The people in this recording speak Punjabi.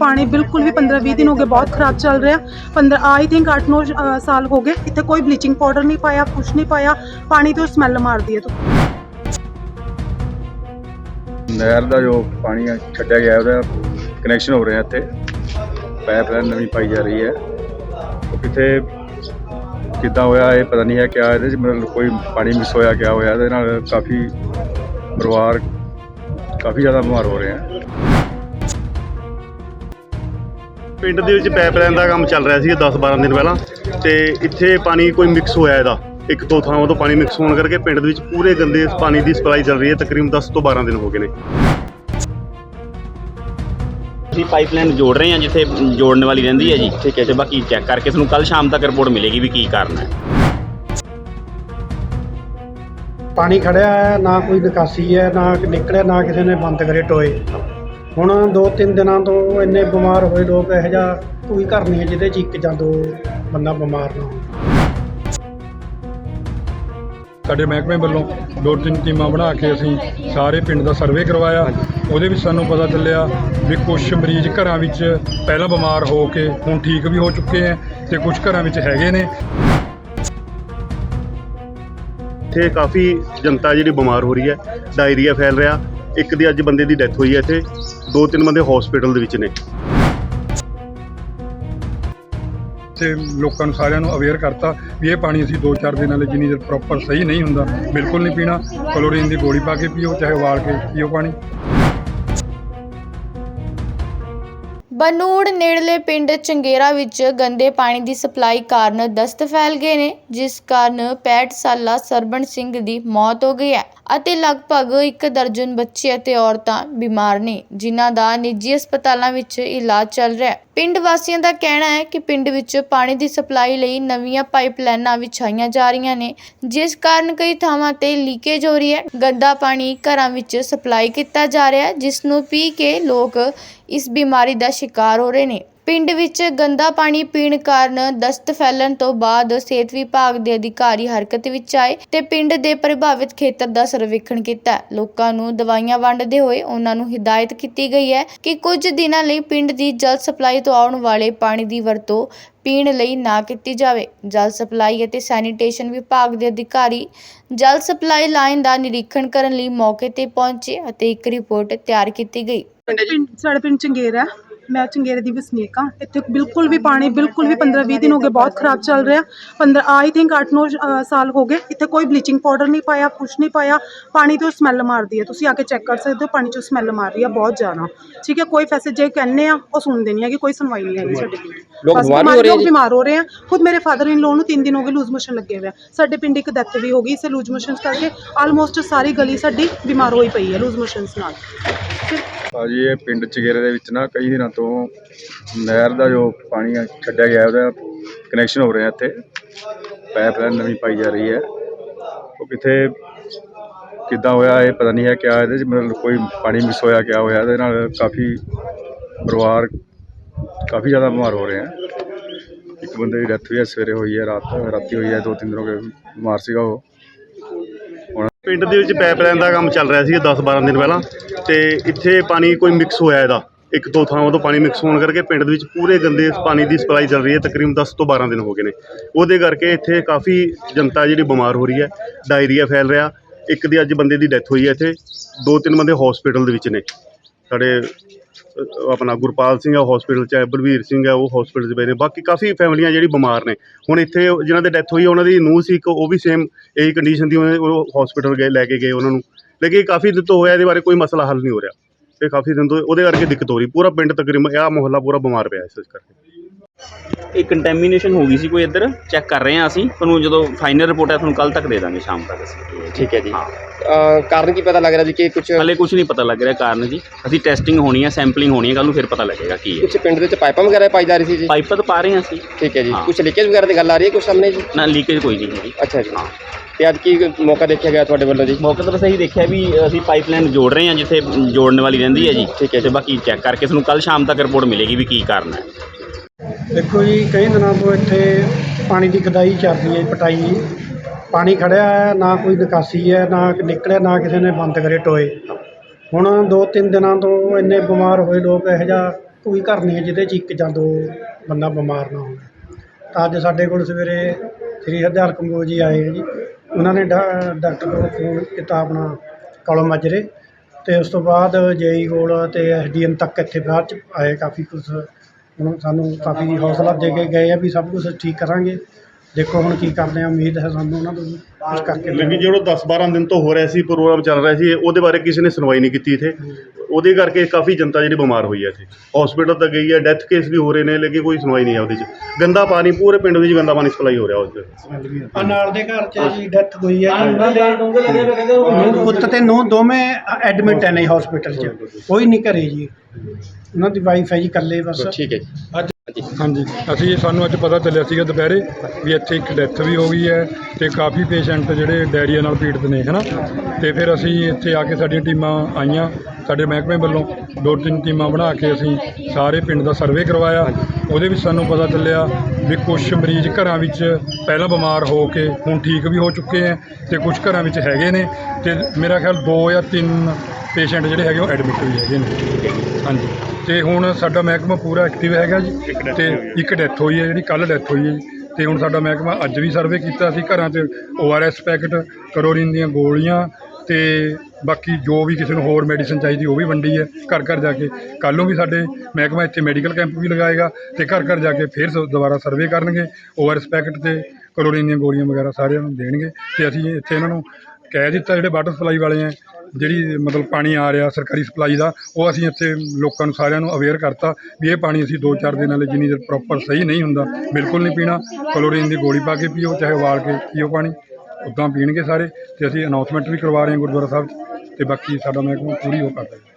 ਪਾਣੀ ਬਿਲਕੁਲ ਵੀ 15-20 ਦਿਨ ਹੋ ਗਏ, ਬਹੁਤ ਖਰਾਬ ਚੱਲ ਰਿਹਾ। 15 ਆਈ ਥਿੰਕ 8-9 ਸਾਲ ਹੋ ਗਏ। ਇੱਥੇ ਕੋਈ ਬਲੀਚਿੰਗ ਪਾਊਡਰ ਨਹੀਂ ਪਾਇਆ, ਕੁਛ ਨਹੀਂ ਪਾਇਆ। ਪਾਣੀ ਤੋਂ ਸਮੈਲ ਮਾਰਦੀ ਹੈ ਤੋ। ਨਹਿਰ ਦਾ ਜੋ ਪਾਣੀ ਆ, ਛੱਡਿਆ ਗਿਆ, ਉਹਦਾ ਕਨੈਕਸ਼ਨ ਹੋ ਰਿਹਾ ਇੱਥੇ। ਪਾਈਪਲਾਈਨ ਨਵੀਂ ਪਾਈ ਜਾ ਰਹੀ ਹੈ। ਕਿੱਥੇ, ਕਿੱਦਾਂ ਹੋਇਆ, ਇਹ ਪਤਾ ਨਹੀਂ ਹੈ, ਕਿਆ ਇਹਦੇ ਚ ਮਤਲਬ ਕੋਈ ਪਾਣੀ ਮਿਸ ਹੋਇਆ, ਕਿਆ ਹੋਇਆ, ਇਹਦੇ ਨਾਲ ਕਾਫੀ ਪਰਿਵਾਰ ਕਾਫੀ ਜ਼ਿਆਦਾ ਬਿਮਾਰ ਹੋ ਰਹੇ ਹੈ ਪਿੰਡ ਦੇ ਵਿੱਚ ਪਾਈਪਲਾਈਨ ਦਾ ਕੰਮ ਚੱਲ ਰਿਹਾ ਸੀ 10-12 ਦਿਨ ਪਹਿਲਾਂ ਤੇ ਇੱਥੇ ਪਾਣੀ ਕੋਈ ਮਿਕਸ ਹੋਇਆ ਇਹਦਾ। ਇੱਕ ਦੋ ਥਾਵਾਂ ਤੋਂ ਪਾਣੀ ਮਿਕਸ ਹੋਣ ਕਰਕੇ ਪਿੰਡ ਦੇ ਵਿੱਚ ਪੂਰੇ ਗੰਦੇ ਪਾਣੀ ਦੀ ਸਪਲਾਈ ਚੱਲ ਰਹੀ ਹੈ ਤਕਰੀਬਨ 10 ਤੋਂ 12 ਦਿਨ ਹੋ ਗਏ ਨੇ। ਅਸੀਂ ਪਾਈਪਲਾਈਨ ਜੋੜ ਰਹੇ ਹਾਂ ਜਿੱਥੇ ਜੋੜਨ ਵਾਲੀ ਰਹਿੰਦੀ ਹੈ ਜੀ। ਠੀਕ ਹੈ ਤੇ ਬਾਕੀ ਚੈੱਕ ਕਰਕੇ ਤੁਹਾਨੂੰ ਕੱਲ ਸ਼ਾਮ ਤੱਕ ਰਿਪੋਰਟ ਮਿਲੇਗੀ ਵੀ ਕੀ ਕਾਰਨ ਹੈ। ਪਾਣੀ ਖੜਿਆ ਹੈ ਨਾ ਕੋਈ ਨਿਕਾਸੀ ਹੈ ਨਾ ਨਿਕਲਿਆ ਨਾ ਕਿਸੇ ਨੇ ਬੰਦ ਕਰੇ ਟੋਏ। ਹੁਣ ਦੋ ਤਿੰਨ ਦਿਨਾਂ ਤੋਂ ਇੰਨੇ ਬਿਮਾਰ ਹੋਏ ਲੋਕ ਇਹੋ ਜਿਹਾ ਕੋਈ ਘਰ ਨਹੀਂ ਹੈ ਜਿਹਦੇ 'ਚ ਇੱਕ ਜਾਂ ਦੋ ਬੰਦਾ ਬਿਮਾਰ ਨਾ ਹੋਵੇ। ਸਾਡੇ ਮਹਿਕਮੇ ਵੱਲੋਂ ਦੋ ਤਿੰਨ ਟੀਮਾਂ ਬਣਾ ਕੇ ਅਸੀਂ ਸਾਰੇ ਪਿੰਡ ਦਾ ਸਰਵੇ ਕਰਵਾਇਆ। ਉਹਦੇ ਵਿੱਚ ਸਾਨੂੰ ਪਤਾ ਚੱਲਿਆ ਵੀ ਕੁਝ ਮਰੀਜ਼ ਘਰਾਂ ਵਿੱਚ ਪਹਿਲਾਂ ਬਿਮਾਰ ਹੋ ਕੇ ਹੁਣ ਠੀਕ ਵੀ ਹੋ ਚੁੱਕੇ ਹੈ ਤੇ ਕੁਝ ਘਰਾਂ ਵਿੱਚ ਹੈਗੇ ਨੇ। ਇੱਥੇ ਕਾਫੀ ਜਨਤਾ ਜਿਹੜੀ ਬਿਮਾਰ ਹੋ ਰਹੀ ਹੈ ਡਾਇਰੀਆ ਫੈਲ ਰਿਹਾ। ਇੱਕ ਦੀ ਅੱਜ ਬੰਦੇ ਦੀ ਡੈਥ ਹੋਈ ਹੈ ਇੱਥੇ। ਦੋ ਤਿੰਨ ਬੰਦੇ ਹਸਪੀਟਲ ਦੇ ਵਿੱਚ ਨੇ। ਤੇ ਲੋਕਾਂ ਨੂੰ ਸਾਰਿਆਂ ਨੂੰ ਅਵੇਅਰ ਕਰਤਾ ਵੀ ਇਹ ਪਾਣੀ ਅਸੀਂ 2-4 ਦਿਨਾਂ ਲਈ ਜਿੰਨੀ ਦੇਰ ਪ੍ਰੋਪਰ ਸਹੀ ਨਹੀਂ ਹੁੰਦਾ, ਬਿਲਕੁਲ ਨਹੀਂ ਪੀਣਾ। ਕਲੋਰੀਨ ਦੀ ਗੋਲੀ ਪਾ ਕੇ ਪੀਓ, ਚਾਹੇ ਵਾਲ ਕੇ ਪੀਓ ਪਾਣੀ। ਬਨੂੜ ਨੇੜਲੇ ਪਿੰਡ ਚੰਗੇਰਾ ਵਿੱਚ ਗੰਦੇ ਪਾਣੀ ਦੀ ਸਪਲਾਈ ਕਾਰਨ ਦਸਤ ਫੈਲ ਗਏ ਨੇ, ਜਿਸ ਕਾਰਨ 65 ਸਾਲਾ ਸਰਬਣ ਸਿੰਘ ਦੀ ਮੌਤ ਹੋ ਗਈ ਹੈ ਅਤੇ ਲਗਭਗ ਇੱਕ ਦਰਜਨ ਬੱਚੇ ਅਤੇ ਔਰਤਾਂ ਬਿਮਾਰ ਨੇ, ਜਿਨ੍ਹਾਂ ਦਾ ਨਿੱਜੀ ਹਸਪਤਾਲਾਂ ਵਿੱਚ ਇਲਾਜ ਚੱਲ ਰਿਹਾ ਹੈ। ਪਿੰਡ ਵਾਸੀਆਂ ਦਾ ਕਹਿਣਾ ਹੈ ਕਿ ਪਿੰਡ ਵਿੱਚ ਪਾਣੀ ਦੀ ਸਪਲਾਈ ਲਈ ਨਵੀਆਂ ਪਾਈਪਲਾਈਨਾਂ ਵਿਛਾਈਆਂ ਜਾ ਰਹੀਆਂ ਨੇ, ਜਿਸ ਕਾਰਨ ਕਈ ਥਾਵਾਂ ਤੇ ਲੀਕੇਜ ਹੋ ਰਹੀ ਹੈ। ਗੰਦਾ ਪਾਣੀ ਘਰਾਂ ਵਿੱਚ ਸਪਲਾਈ ਕੀਤਾ ਜਾ ਰਿਹਾ ਹੈ, ਜਿਸ ਨੂੰ ਪੀ ਕੇ ਲੋਕ ਇਸ ਬਿਮਾਰੀ ਦਾ ਸ਼ਿਕਾਰ ਹੋ ਰਹੇ ਨੇ। ਪਿੰਡ ਵਿੱਚ ਗੰਦਾ ਪਾਣੀ ਪੀਣ ਕਾਰਨ ਦਸਤ ਫੈਲਣ ਤੋਂ ਬਾਅਦ ਸਿਹਤ ਵਿਭਾਗ ਦੇ ਅਧਿਕਾਰੀ ਹਰਕਤ ਵਿੱਚ ਆਏ ਤੇ ਪਿੰਡ ਦੇ ਪ੍ਰਭਾਵਿਤ ਖੇਤਰ ਦਾ ਸਰਵੇਖਣ ਕੀਤਾ। ਲੋਕਾਂ ਨੂੰ ਦਵਾਈਆਂ ਵੰਡਦੇ ਹੋਏ ਉਹਨਾਂ ਨੂੰ ਹਦਾਇਤ ਕੀਤੀ ਗਈ ਹੈ ਕਿ ਕੁਝ ਦਿਨਾਂ ਲਈ ਪਿੰਡ ਦੀ ਜਲ ਸਪਲਾਈ ਤੋਂ ਆਉਣ ਵਾਲੇ ਪਾਣੀ ਦੀ ਵਰਤੋਂ ਪੀਣ ਲਈ ਨਾ ਕੀਤੀ ਜਾਵੇ। ਜਲ ਸਪਲਾਈ ਅਤੇ ਸੈਨੀਟੇਸ਼ਨ ਵਿਭਾਗ ਦੇ ਅਧਿਕਾਰੀ ਜਲ ਸਪਲਾਈ ਲਾਈਨ ਦਾ ਨਿਰੀਖਣ ਕਰਨ ਲਈ ਮੌਕੇ ਤੇ ਪਹੁੰਚੇ ਅਤੇ ਇੱਕ ਰਿਪੋਰਟ ਤਿਆਰ ਕੀਤੀ ਗਈ। ਪਿੰਡ ਸਾਡੇ ਪਿੰਡ ਚੰਗੇਰ। ਮੈਂ ਚੰਗੇਰੇ ਦੀ ਵਸਨੀਕ ਹਾਂ। ਇੱਥੇ ਬਿਲਕੁਲ ਵੀ ਪਾਣੀ ਬਿਲਕੁਲ ਵੀ 15-20 ਦਿਨ ਹੋ ਗਏ ਬਹੁਤ ਖਰਾਬ ਚੱਲ ਰਿਹਾ। 15 ਆਈ ਥਿੰਕ 8-9 ਸਾਲ ਹੋ ਗਏ। ਇੱਥੇ ਕੋਈ ਬਲੀਚਿੰਗ ਪਾਊਡਰ ਨਹੀਂ ਪਾਇਆ ਕੁਛ ਨਹੀਂ ਪਾਇਆ। ਪਾਣੀ ਤੋਂ ਸਮੈਲ ਮਾਰਦੀ ਹੈ। ਤੁਸੀਂ ਆ ਕੇ ਚੈੱਕ ਕਰ ਸਕਦੇ ਹੋ ਪਾਣੀ ਚੋਂ ਸਮੈਲ ਮਾਰ ਰਹੀ ਹੈ ਬਹੁਤ ਜ਼ਿਆਦਾ। ਠੀਕ ਹੈ ਕੋਈ ਫੈਸੇ ਜੇ ਕਹਿੰਨੇ ਆ ਉਹ ਸੁਣਦੇ ਨਹੀਂ ਹੈਗੇ ਕੋਈ ਸੁਣਵਾਈ ਨਹੀਂ ਹੈਗੀ ਸਾਡੇ ਪਿੰਡ ਲੋਕ ਬਿਮਾਰ ਹੋ ਰਹੇ ਬਿਮਾਰ ਹੋ ਰਹੇ ਆ। ਖੁਦ ਮੇਰੇ ਫਾਦਰ ਇਨ ਲੋ ਨੂੰ 3 ਦਿਨ ਹੋ ਗਏ ਲੂਜ਼ ਮੋਸ਼ਨ ਲੱਗੇ ਹੋਏ ਆ ਸਾਡੇ ਪਿੰਡ ਇੱਕ ਡੈਥ ਵੀ ਹੋ ਗਈ ਇਸੇ ਲੂਜ਼ ਮੋਸ਼ਨਸ ਕਰਕੇ ਆਲਮੋਸਟ ਸਾਰੀ ਗਲੀ ਸਾਡੀ ਬਿਮਾਰ ਹੋਈ ਪਈ ਹੈ ਲੂਜ਼ ਮੋਸ਼ਨਸ ਨਾਲ। ਫਿਰ ਭਾਜੀ, ਇਹ ਪਿੰਡ ਚਗੇਰੇ ਦੇ ਵਿੱਚ ਨਾ ਕਈ ਦਿਨਾਂ ਤੋਂ ਨਹਿਰ ਦਾ ਜੋ ਪਾਣੀ ਆ ਛੱਡਿਆ ਗਿਆ, ਉਹਦਾ ਕਨੈਕਸ਼ਨ ਹੋ ਰਿਹਾ ਇੱਥੇ। ਪਾਈਪਲਾਈਨ ਨਵੀਂ ਪਾਈ ਜਾ ਰਹੀ ਹੈ। ਉਹ ਕਿਤੇ ਕਿੱਦਾਂ ਹੋਇਆ ਇਹ ਪਤਾ ਨਹੀਂ ਹੈ, ਕਿਆ ਇਹਦੇ ਚ ਮਤਲਬ ਕੋਈ ਪਾਣੀ ਮਿਸ ਹੋਇਆ, ਕਿਆ ਹੋਇਆ, ਇਹਦੇ ਨਾਲ ਕਾਫੀ ਪਰਿਵਾਰ ਕਾਫੀ ਜ਼ਿਆਦਾ ਬਿਮਾਰ ਹੋ ਰਹੇ ਹੈ। ਇੱਕ ਬੰਦੇ ਦੀ ਡੈਥ ਵੀ ਹੈ ਸਵੇਰੇ ਹੋਈ ਹੈ, ਰਾਤ, ਰਾਤੀ ਹੋਈ ਹੈ, ਦੋ ਤਿੰਨ ਦਿਨ ਹੋ ਗਏ, ਬਿਮਾਰ ਸੀਗਾ ਉਹ। ਪਿੰਡ ਦੇ ਵਿੱਚ ਪਾਈਪਲਾਈਨ ਦਾ ਕੰਮ ਚੱਲ ਰਿਹਾ ਸੀ 10-12 ਦਿਨ ਪਹਿਲਾਂ। ਤੇ ਇੱਥੇ ਪਾਣੀ ਕੋਈ ਮਿਕਸ ਹੋਇਆ ਇਹਦਾ। ਇੱਕ ਦੋ ਥਾਵਾਂ ਤੋਂ ਪਾਣੀ ਮਿਕਸ ਹੋਣ ਕਰਕੇ ਪਿੰਡ ਦੇ ਵਿੱਚ ਪੂਰੇ ਗੰਦੇ ਪਾਣੀ ਦੀ ਸਪਲਾਈ ਚੱਲ ਰਹੀ ਹੈ, ਤਕਰੀਬਨ 10 ਤੋਂ 12 ਦਿਨ ਹੋ ਗਏ ਨੇ। ਉਹਦੇ ਕਰਕੇ ਇੱਥੇ ਕਾਫੀ ਜਨਤਾ ਜਿਹੜੀ ਬਿਮਾਰ ਹੋ ਰਹੀ ਹੈ ਡਾਇਰੀਆ ਫੈਲ ਰਿਹਾ। ਇੱਕ ਦੀ ਅੱਜ ਬੰਦੇ ਦੀ ਡੈਥ ਹੋਈ ਹੈ ਇੱਥੇ। ਦੋ ਤਿੰਨ ਬੰਦੇ ਹਸਪੀਟਲ ਦੇ ਵਿੱਚ ਨੇ। ਸਾਡੇ ਅਹ, ਆਪਣਾ ਗੁਰਪਾਲ ਸਿੰਘ ਆ ਹਸਪੀਟਲ 'ਚ ਹੈ ਬਲਵੀਰ ਸਿੰਘ ਹੈ ਉਹ ਹਸਪੀਟਲ 'ਚ ਪਏ ਨੇ। ਬਾਕੀ ਕਾਫੀ ਫੈਮਲੀਆਂ ਜਿਹੜੀ ਬਿਮਾਰ ਨੇ। ਹੁਣ ਇੱਥੇ ਜਿਨ੍ਹਾਂ ਦੇ ਡੈਥ ਹੋਈ ਹੈ ਉਹਨਾਂ ਦੀ ਨੂੰਹ ਸੀ ਇੱਕ ਉਹ ਵੀ ਸੇਮ ਇਹੀ ਕੰਡੀਸ਼ਨ ਦੀ ਉਹਨੇ- ਉਹ ਹਸਪੀਟਲ ਗਏ ਲੈ ਕੇ ਗਏ ਉਹਨਾਂ ਨੂੰ। ਲੇਕਿਨ ਕਾਫੀ ਦਿਨ ਤੋਂ ਹੋਇਆ ਇਹਦੇ ਬਾਰੇ ਕੋਈ ਮਸਲਾ ਹੱਲ ਨਹੀਂ ਹੋ ਰਿਹਾ। ਇਹ ਕਾਫੀ ਦਿਨ ਤੋਂ ਉਹਦੇ ਕਰਕੇ ਦਿੱਕਤ ਹੋ ਰਹੀ। ਪੂਰਾ ਪਿੰਡ ਤਕਰੀਬਨ ਇਹ ਮੁਹੱਲਾ ਪੂਰਾ ਬਿਮਾਰ ਪਿਆ ਇਸ ਕਰਕੇ। ਇਹ ਕੰਟੈਮੀਨੇਸ਼ਨ ਹੋ ਗਈ ਸੀ ਕੋਈ ਇੱਧਰ ਚੈੱਕ ਕਰ ਰਹੇ ਹਾਂ ਅਸੀਂ ਤੁਹਾਨੂੰ ਜਦੋਂ ਫਾਈਨਲ ਰਿਪੋਰਟ ਹੈ ਤੁਹਾਨੂੰ ਕੱਲ ਤੱਕ ਦੇ ਦਾਂਗੇ ਸ਼ਾਮ ਤੱਕ ਅਸੀਂ। ਠੀਕ ਹੈ ਜੀ। ਹਾਂ। ਅਹ ਕਾਰਨ ਕੀ ਪਤਾ ਲੱਗ ਰਿਹਾ ਜੀ ਕਿ ਕੁਝ ਹਲੇ ਕੁਝ ਨਹੀਂ ਪਤਾ ਲੱਗ ਰਿਹਾ ਕਾਰਨ ਜੀ। ਅਸੀਂ ਟੈਸਟਿੰਗ ਹੋਣੀ ਹੈ ਸੈਂਪਲਿੰਗ ਹੋਣੀ ਹੈ ਕੱਲ ਨੂੰ ਫਿਰ ਪਤਾ ਲੱਗੇਗਾ ਕੀ ਹੈ। ਕੁਝ ਪਿੰਡ ਦੇ ਵਿੱਚ ਪਾਈਪਾਂ ਵਗੈਰਾ ਪਾਈ ਜਾ ਰਹੀ ਸੀ ਜੀ? ਪਾਈਪਾਂ ਤਾਂ ਪਾ ਰਹੇ ਹਾਂ ਅਸੀਂ। ਠੀਕ ਹੈ ਜੀ। ਹਾਂ। ਕੁਝ ਲੀਕੇਜ ਵਗੈਰਾ ਦੀ ਗੱਲ ਆ ਰਹੀ ਹੈ ਕੁਝ ਸਾਹਮਣੇ ਜੀ? ਨਾ ਲੀਕੇਜ ਕੋਈ ਨਹੀਂ ਹੈਗੀ। ਅੱਛਾ ਜੀ। ਹਾਂ। ਤੇ ਅੱਜ ਕੀ ਮੌਕਾ ਦੇਖਿਆ ਗਿਆ ਤੁਹਾਡੇ ਵੱਲੋਂ ਜੀ? ਮੌਕੇ ਤੇ ਬਸ ਇਹੀ ਦੇਖਿਆ ਵੀ ਅਸੀਂ ਪਾਈਪਲਾਈਨ ਜੋੜ ਰਹੇ ਹਾਂ ਜਿੱਥੇ ਜੋੜਨ ਵਾਲੀ ਰਹਿੰਦੀ ਹੈ ਜੀ। ਠੀਕ ਹੈ ਤੇ ਬਾਕੀ ਚੈੱਕ ਕਰਕੇ ਤੁਹਾਨੂੰ ਕੱਲ ਸ਼ਾਮ ਤੱਕ ਰਿਪੋਰਟ ਮਿਲੇਗੀ ਵੀ ਕੀ ਕਾਰਨ ਹੈ। ਦੇਖੋ ਜੀ, ਕਈ ਦਿਨਾਂ ਤੋਂ ਇੱਥੇ ਪਾਣੀ ਦੀ ਖਦਾਈ ਚੱਲਦੀ ਹੈ ਪਟਾਈ ਪਾਣੀ ਖੜਿਆ ਹੈ, ਨਾ ਕੋਈ ਨਿਕਾਸੀ ਹੈ, ਨਾ ਨਿਕਲਿਆ, ਨਾ ਕਿਸੇ ਨੇ ਬੰਦ ਕਰੇ ਟੋਏ। ਹੁਣ ਦੋ ਤਿੰਨ ਦਿਨਾਂ ਤੋਂ ਇੰਨੇ ਬਿਮਾਰ ਹੋਏ ਲੋਕ, ਇਹੋ ਜਿਹਾ ਕੋਈ ਘਰ ਨਹੀਂ ਹੈ ਜਿਹਦੇ 'ਚ ਇੱਕ ਜਾਂ ਦੋ ਬੰਦਾ ਬਿਮਾਰ ਨਾ ਹੋਵੇ। ਤਾਂ ਅੱਜ ਸਾਡੇ ਕੋਲ ਸਵੇਰੇ ਸ੍ਰੀ ਹਰਦਿਆਲ ਕੰਬੋਜ ਜੀ ਆਏ ਜੀ। ਉਹਨਾਂ ਨੇ ਡਾ- ਡਾਕਟਰ ਕੋਲ ਫੋਨ ਕੀਤਾ ਆਪਣਾ ਕੌਲਮ ਮਾਜਰੇ ਅਤੇ ਉਸ ਤੋਂ ਬਾਅਦ ਜੇਈ ਕੋਲ ਤੇ ਐਸਡੀਐਮ ਤੱਕ ਇੱਥੇ ਬਾਅਦ ਚ ਆਏ ਕਾਫੀ ਕੁਝ ਹੁਣ ਸਾਨੂੰ ਕਾਫੀ ਹੌਸਲਾ ਦੇ ਕੇ ਗਏ ਆ ਵੀ ਸਭ ਕੁਝ ਠੀਕ ਕਰਾਂਗੇ। ਦੇਖੋ ਹੁਣ ਕੀ ਕਰਦੇ ਆ, ਉਮੀਦ ਹੈ ਸਾਨੂੰ ਉਹਨਾਂ ਤੋਂ ਵੀ ਕੁਝ ਕਰਕੇ ਲੇਕਿਨ ਜਿਹੜਾ 10-12 ਦਿਨ ਤੋਂ ਹੋ ਰਿਹਾ ਸੀ, ਪ੍ਰੋਗਰਾਮ ਚੱਲ ਰਿਹਾ ਸੀ, ਉਹਦੇ ਬਾਰੇ ਕਿਸੇ ਨੇ ਸੁਣਵਾਈ ਨਹੀਂ ਕੀਤੀ ਇੱਥੇ। ਉਹਦੇ ਕਰਕੇ ਕਾਫੀ ਜਨਤਾ ਜਿਹੜੀ ਬਿਮਾਰ ਹੋਈ ਹੈ ਇੱਥੇ। ਹਸਪੀਟਲ ਤੱਕ ਗਈ ਹੈ ਡੈਥ ਕੇਸ ਵੀ ਹੋ ਰਹੇ ਨੇ ਲੇਕਿਨ ਕੋਈ ਸੁਣਵਾਈ ਨਹੀਂ ਹੈ ਉਹਦੇ 'ਚ। ਗੰਦਾ ਪਾਣੀ ਪੂਰੇ ਪਿੰਡ ਵਿੱਚ ਗੰਦਾ ਪਾਣੀ ਸਪਲਾਈ ਹੋ ਰਿਹਾ ਉਸ ਦੇ ਆ ਨਾਲ ਦੇ ਘਰ 'ਚ ਜੀ ਡੈਥ ਹੋਈ ਹੈ। ਉਹਨਾਂ ਦੇ ਨੂੰਹ ਪੁੱਤ ਤੇ ਨੂੰ ਦੋਵੇਂ ਐਡਮਿਟ ਹੈ ਨਹੀਂ ਹਸਪੀਟਲ 'ਚ। ਕੋਈ ਨਹੀਂ ਘਰੇ ਜੀ। ਉਹਨਾਂ ਦੀ ਵਾਈਫ ਹੈ ਜੀ ਇਕੱਲੇ ਬਸ। ਠੀਕ ਹੈ ਜੀ। ਹਾਂਜੀ। ਅਸੀਂ ਸਾਨੂੰ ਅੱਜ ਪਤਾ ਚੱਲਿਆ ਸੀਗਾ ਦੁਪਹਿਰੇ ਵੀ ਇੱਥੇ ਇੱਕ ਡੈਥ ਵੀ ਹੋ ਗਈ ਹੈ ਤੇ ਕਾਫੀ ਪੇਸ਼ੈਂਟ ਜਿਹੜੇ ਡਾਇਰੀਆ ਨਾਲ ਪੀੜਤ ਨੇ ਹਨਾ? ਤੇ ਫਿਰ ਅਸੀਂ ਇੱਥੇ ਆ ਕੇ ਸਾਡੀਆਂ ਟੀਮਾਂ ਆਈਆਂ। ਸਾਡੇ ਮਹਿਕਮੇ ਵੱਲੋਂ ਦੋ ਤਿੰਨ ਟੀਮਾਂ ਬਣਾ ਕੇ ਅਸੀਂ ਸਾਰੇ ਪਿੰਡ ਦਾ ਸਰਵੇ ਕਰਵਾਇਆ। ਉਹਦੇ ਵਿੱਚ ਸਾਨੂੰ ਪਤਾ ਚੱਲਿਆ ਵੀ ਕੁਝ ਮਰੀਜ਼ ਘਰਾਂ ਵਿੱਚ ਪਹਿਲਾਂ ਬਿਮਾਰ ਹੋ ਕੇ ਹੁਣ ਠੀਕ ਵੀ ਹੋ ਚੁੱਕੇ ਹੈ ਤੇ ਕੁਝ ਘਰਾਂ ਵਿੱਚ ਹੈਗੇ ਨੇ ਤੇ ਮੇਰਾ ਖਿਆਲ ਦੋ ਜਾਂ ਤਿੰਨ ਪੇਸ਼ੈਂਟ ਜਿਹੜੇ ਹੈਗੇ ਉਹ ਐਡਮਿਟ ਵੀ ਹੈਗੇ ਨੇ। ਹਾਂਜੀ। ਤੇ ਹੁਣ ਸਾਡਾ ਮਹਿਕਮਾ ਪੂਰਾ ਐਕਟਿਵ ਹੈਗਾ ਜੀ ਤੇ ਇੱਕ ਡੈਥ ਹੋਈ ਹੈ ਜਿਹੜੀ ਕੱਲ ਡੈਥ ਹੋਈ ਹੈ ਜੀ। ਤੇ ਹੁਣ ਸਾਡਾ ਮਹਿਕਮਾ ਅੱਜ ਵੀ ਸਰਵੇ ਕੀਤਾ ਸੀ। ਘਰਾਂ 'ਚ ਓਆਰਐਸ ਪੈਕਟ, ਕਰੋਰੀਨ ਦੀਆਂ ਗੋਲੀਆਂ ਤੇ ਬਾਕੀ ਜੋ ਵੀ ਕਿਸੇ ਨੂੰ ਹੋਰ ਮੈਡੀਸਨ ਚਾਹੀਦੀ ਉਹ ਵੀ ਵੰਡੀ ਹੈ। ਘਰ ਘਰ ਜਾ ਕੇ ਕੱਲ੍ਹ ਨੂੰ ਵੀ ਸਾਡੇ ਮਹਿਕਮਾ ਇੱਥੇ ਮੈਡੀਕਲ ਕੈਂਪ ਵੀ ਲਗਾਏਗਾ ਤੇ ਘਰ ਘਰ ਜਾ ਕੇ ਫਿਰ ਸ- ਦੁਬਾਰਾ ਸਰਵੇ ਕਰਨਗੇ। ਓਆਰਐਸ ਪੈਕਟ ਤੇ ਕਲੋਰੀਨ ਦੀਆਂ ਗੋਲੀਆਂ ਵਗੈਰਾ ਸਾਰਿਆਂ ਨੂੰ ਦੇਣਗੇ ਤੇ ਅਸੀਂ ਇੱਥੇ ਇਹਨਾਂ ਨੂੰ ਕਹਿ ਦਿੱਤਾ ਜਿਹੜੇ ਵਾਟਰ ਸਪਲਾਈ ਵਾਲੇ ਆ ਜਿਹੜੀ ਮਤਲਬ ਪਾਣੀ ਆ ਰਿਹਾ ਸਰਕਾਰੀ ਸਪਲਾਈ ਦਾ, ਉਹ ਅਸੀਂ ਇੱਥੇ ਲੋਕਾਂ ਨੂੰ ਸਾਰਿਆਂ ਨੂੰ ਅਵੇਅਰ ਕਰਤਾ ਵੀ ਇਹ ਪਾਣੀ ਅਸੀਂ 2-4 ਦਿਨਾਂ ਲਈ ਜਿੰਨੀ ਦੇਰ ਪ੍ਰੋਪਰ ਸਹੀ ਨਹੀਂ ਹੁੰਦਾ, ਬਿਲਕੁਲ ਨਹੀਂ ਪੀਣਾ। ਕਲੋਰੀਨ ਦੀ ਗੋਲੀ ਪਾ ਕੇ ਪੀਓ, ਚਾਹੇ ਉਬਾਲ ਕੇ ਪੀਓ ਪਾਣੀ ਉੱਦਾਂ ਪੀਣਗੇ ਸਾਰੇ ਤੇ ਅਸੀਂ ਅਨਾਉਂਸਮੈਂਟ ਵੀ ਕਰਵਾ ਰਹੇ ਹਾਂ ਗੁਰਦੁਆਰਾ ਸਾਹਿਬ 'ਚ। ਅਤੇ ਬਾਕੀ ਸਾਡਾ ਮਹਿਕਮਾ ਪੂਰੀ ਉਹ ਕਰਦਾ ਹੈ